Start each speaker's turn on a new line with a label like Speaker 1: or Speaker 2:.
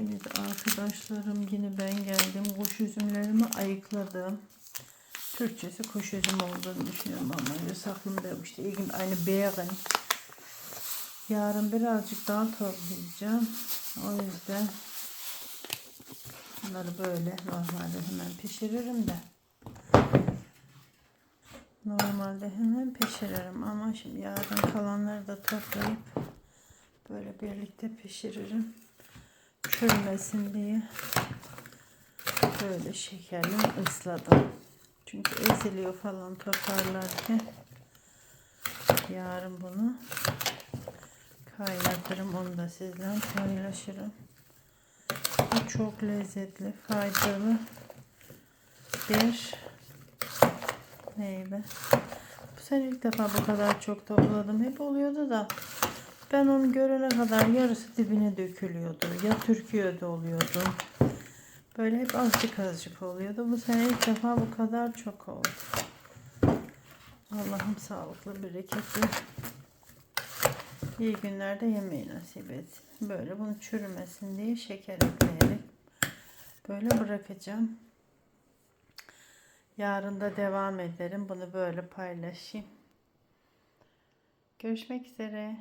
Speaker 1: Evet arkadaşlarım yine ben geldim. Kuş üzümlerimi ayıkladım. Türkçesi kuş üzüm olduğunu düşünüyorum ama yasaklımda yok işte ilgim aynı beğen. Yarın birazcık daha toplayacağım. O yüzden bunları böyle normalde hemen pişiririm de. Normalde hemen pişiririm ama şimdi yarın kalanları da toplayıp böyle birlikte pişiririm. Çürümesin diye böyle şekerli ısladım. Çünkü eziliyor falan toparlarken. Yarın bunu kaynatırım. Onu da sizle paylaşırım. Bu çok lezzetli, faydalı bir meyve. Bu sene ilk defa bu kadar çok topladım. Hep oluyordu da ben onu görene kadar yarısı dibine dökülüyordu. Ya Türkiye'de oluyordu. Böyle hep azıcık azıcık oluyordu. Bu sene ilk defa bu kadar çok oldu. Allah'ım sağlıklı, bereketli, iyi günlerde yemeği nasip etsin. Böyle bunu çürümesin diye şeker ekleyerek böyle bırakacağım. Yarın da devam ederim. Bunu böyle paylaşayım. Görüşmek üzere.